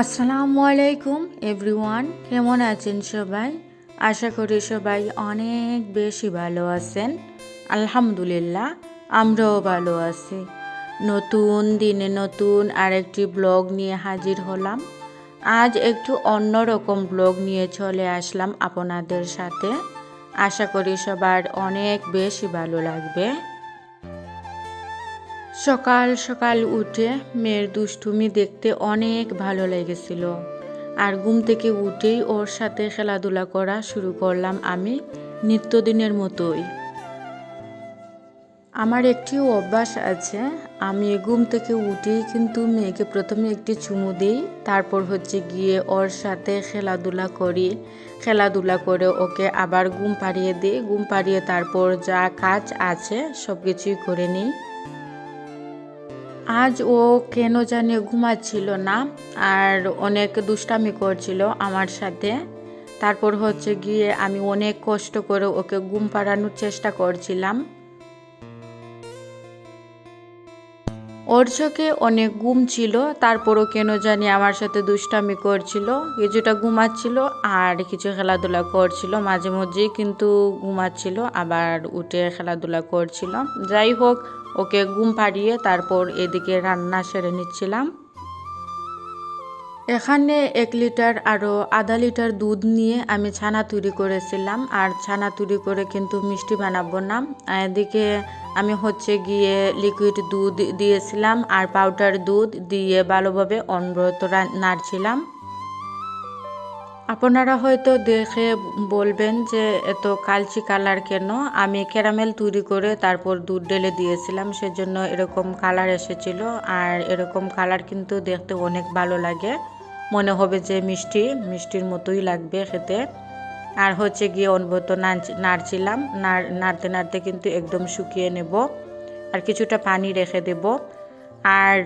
আসসালামু আলাইকুম এভরিওয়ান কেমন আছেন সবাই? আশা করি সবাই অনেক বেশি ভালো আছেন। আলহামদুলিল্লাহ, আমরাও ভালো আছি। নতুন দিনে নতুন আরেকটি ব্লগ নিয়ে হাজির হলাম। আজ একটু অন্যরকম ব্লগ নিয়ে চলে আসলাম আপনাদের সাথে। আশা করি সবার অনেক বেশি ভালো লাগবে। সকাল সকাল উঠে মেয়ের দুষ্টুমি দেখতে অনেক ভালো লেগেছিল। আর ঘুম থেকে উঠেই ওর সাথে খেলাধুলা করা শুরু করলাম আমি নিত্যদিনের মতোই। আমার একটি অভ্যাস আছে, আমি ঘুম থেকে উঠেই কিন্তু মেয়েকে প্রথমে একটি চুমু দিই, তারপর হচ্ছে গিয়ে ওর সাথে খেলাধুলা করি। খেলাধুলা করে ওকে আবার ঘুম পাড়িয়ে দিই, ঘুম পাড়িয়ে তারপর যা কাজ আছে সব কিছুই করে নিই। আজ ও কেন জানি ঘুমাচ্ছিল না আর অনেক দুষ্টামি করছিল আমার সাথে। তারপর হচ্ছে গিয়ে আমি অনেক কষ্ট করে ওকে ঘুম পাড়ানোর চেষ্টা করছিলাম। ওর চোখে অনেক ঘুম ছিল, তারপরও কেন জানি আমার সাথে দুষ্টামি করছিল। কিছুটা ঘুমাচ্ছিল আর কিছু খেলাধুলা করছিল, মাঝে মধ্যেই কিন্তু ঘুমাচ্ছিল, আবার উঠে খেলাধুলা করছিল। যাই হোক ওকে ঘুম পাড়িয়ে তারপর এদিকে রান্না সেরে নিচ্ছিলাম। এখানে এক লিটার আরও আধা লিটার দুধ নিয়ে আমি ছানা তৈরি করেছিলাম, আর ছানা তৈরি করে কিন্তু মিষ্টি বানাবো না। এদিকে আমি হচ্ছে গিয়ে লিকুইড দুধ দিয়েছিলাম, আর পাউডার দুধ দিয়ে ভালোভাবে অনব্রত নাড়ছিলাম। আপনারা হয়তো দেখে বলবেন যে এত কালচি কালার কেন? আমি ক্যারামেল তৈরি করে তারপর দুধ ঢেলে দিয়েছিলাম, সেজন্য এরকম কালার এসেছিল। আর এরকম কালার কিন্তু দেখতে অনেক ভালো লাগে। মনে হবে যে মিষ্টি, মিষ্টির মতোই লাগবে খেতে। আর হচ্ছে গিয়ে অনবত নাড়ছিলাম। নাড়তে নাড়তে কিন্তু একদম শুকিয়ে নেব। আর কিছুটা পানি রেখে দেব। আর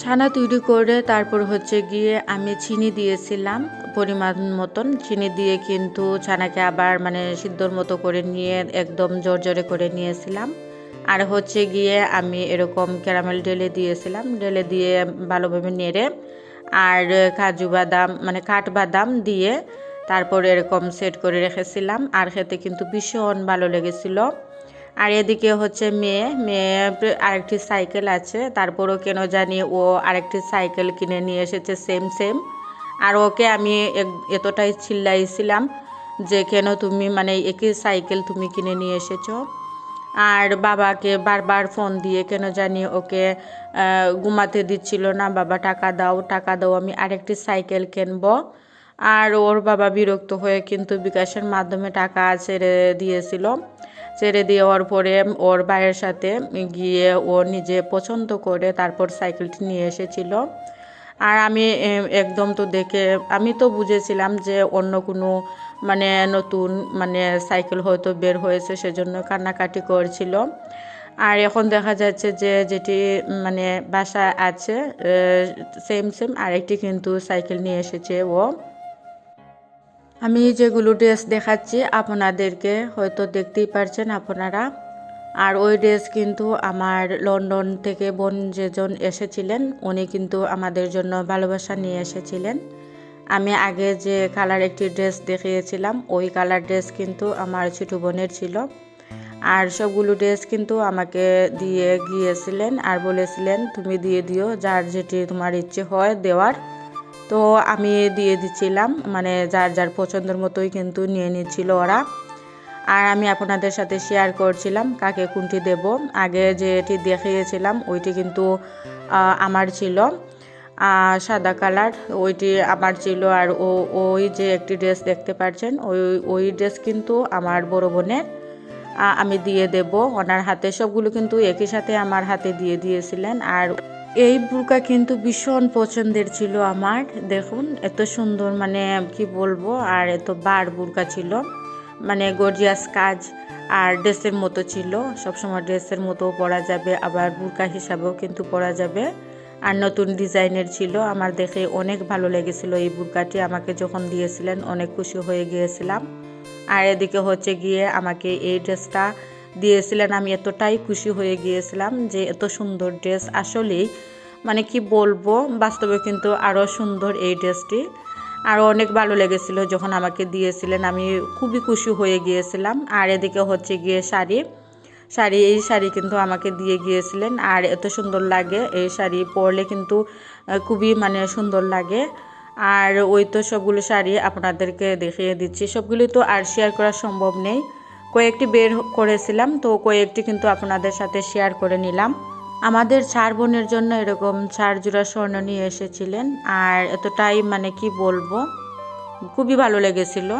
ছানা তৈরি করে তারপর হচ্ছে গিয়ে আমি চিনি দিয়েছিলাম পরিমাণ মতন। চিনি দিয়ে কিন্তু ছানাকে আবার মানে সিদ্ধর মতো করে নিয়ে একদম জোরে করে নিয়েছিলাম। আর হচ্ছে গিয়ে আমি এরকম ক্যারামেল ঢেলে দিয়েছিলাম। ঢেলে দিয়ে ভালোভাবে নেড়ে আর কাজু বাদাম মানে কাঠবাদাম দিয়ে তারপর এরকম সেট করে রেখেছিলাম। আর খেতে কিন্তু ভীষণ ভালো লেগেছিলো। আর এদিকে হচ্ছে মেয়ে মেয়ে আরেকটি সাইকেল আছে, তারপরও কেন জানি ও আরেকটি সাইকেল কিনে নিয়ে এসেছে সেম সেম আর ওকে আমি এতটাই চিল্লাইছিলাম যে কেন তুমি মানে একই সাইকেল তুমি কিনে নিয়ে এসেছ। আর বাবাকে বারবার ফোন দিয়ে কেন জানি ওকে ঘুমাতে দিচ্ছিল না, বাবা, টাকা দাও টাকা দাও, আমি আরেকটি সাইকেল কিনব। আর ওর বাবা বিরক্ত হয়ে কিন্তু বিকাশের মাধ্যমে টাকা ছেড়ে দিয়েছিল। ছেড়ে দেওয়ার পরে ওর ভাইয়ের সাথে গিয়ে ও নিজে পছন্দ করে তারপর সাইকেলটি নিয়ে এসেছিল। আর আমি একদম তো দেখে, আমি তো বুঝেছিলাম যে অন্য কোনো মানে নতুন মানে সাইকেল হয়তো বের হয়েছে সেজন্য কান্নাকাটি করছিল। আর এখন দেখা যাচ্ছে যে যেটি মানে বাসা আছে সেম সেম আরেকটি কিন্তু সাইকেল নিয়ে এসেছে ও। আমি যেগুলো ড্রেস দেখাচ্ছি, আপনাদেরকে হয়তো দেখতেই পারছেন আপনারা। আর ওই ড্রেস কিন্তু আমার লন্ডন থেকে বোন যেজন এসেছিলেন, উনি কিন্তু আমাদের জন্য ভালোবাসা নিয়ে এসেছিলেন। আমি আগে যে কালার একটি ড্রেস দেখিয়েছিলাম, ওই কালার ড্রেস কিন্তু আমার ছোটো বোনের ছিল। আর সবগুলো ড্রেস কিন্তু আমাকে দিয়ে গিয়েছিলেন আর বলেছিলেন, তুমি দিয়ে দিও, যার যেটি তোমার ইচ্ছে হয় দেওয়ার। তো আমি দিয়ে দিচ্ছিলাম মানে যার যার পছন্দের মতোই কিন্তু নিয়ে নিচ্ছিল ওরা। আর আমি আপনাদের সাথে শেয়ার করছিলাম কাকে কোনটি দেব। আগে যেটি দেখিয়েছিলাম ওইটি কিন্তু আমার ছিল। সাদা কালার, ওইটি আমার ছিল। আর ও, ওই যে একটি ড্রেস দেখতে পাচ্ছেন, ওই ওই ড্রেস কিন্তু আমার বড় বোনের। আমি দিয়ে দেব। ওনার হাতে সবগুলো কিন্তু একই সাথে আমার হাতে দিয়ে দিয়েছিলেন। আর এই বুরকা কিন্তু ভীষণ পছন্দের ছিল আমার। দেখুন, এত সুন্দর মানে কি বলব, আর এত বার বুরকা ছিল। মানে গর্জিয়াস কাজ, আর ড্রেসের মতো ছিল। সবসময় ড্রেসের মতো পরা যাবে, আবার বুরকা হিসাবেও কিন্তু পরা যাবে। আর নতুন ডিজাইনের ছিল। আমার দেখে অনেক ভালো লেগেছিল এই বুরকাটি। আমাকে যখন দিয়েছিলেন, অনেক খুশি হয়ে গিয়েছিলাম। আর এদিকে হচ্ছে গিয়ে আমাকে এই ড্রেসটা দিয়েছিলেন, আমি এতটাই খুশি হয়ে গিয়েছিলাম যে এত সুন্দর ড্রেস। আসলেই মানে কি বলব, বাস্তবে কিন্তু আরও সুন্দর এই ড্রেসটি। আরও অনেক ভালো লেগেছিল যখন আমাকে দিয়েছিলেন, আমি খুবই খুশি হয়ে গিয়েছিলাম। আর এদিকে হচ্ছে গিয়ে শাড়ি। শাড়ি, এই শাড়ি কিন্তু আমাকে দিয়ে গিয়েছিলেন, আর এত সুন্দর লাগে এই শাড়ি পরলে কিন্তু খুবই মানে সুন্দর লাগে। আর ওই তো সবগুলো শাড়ি আপনাদেরকে দেখিয়ে দিচ্ছি সবগুলি তো আর শেয়ার করা সম্ভব নেই। কয়েকটি বের করেছিলাম, তো কয়েকটি কিন্তু আপনাদের সাথে শেয়ার করে নিলাম। আমাদের চার বোনের জন্য এরকম চার জোড়া স্বর্ণ নিয়ে এসেছিলেন, আর এতটাই মানে কি বলব, খুবই ভালো লেগেছিল।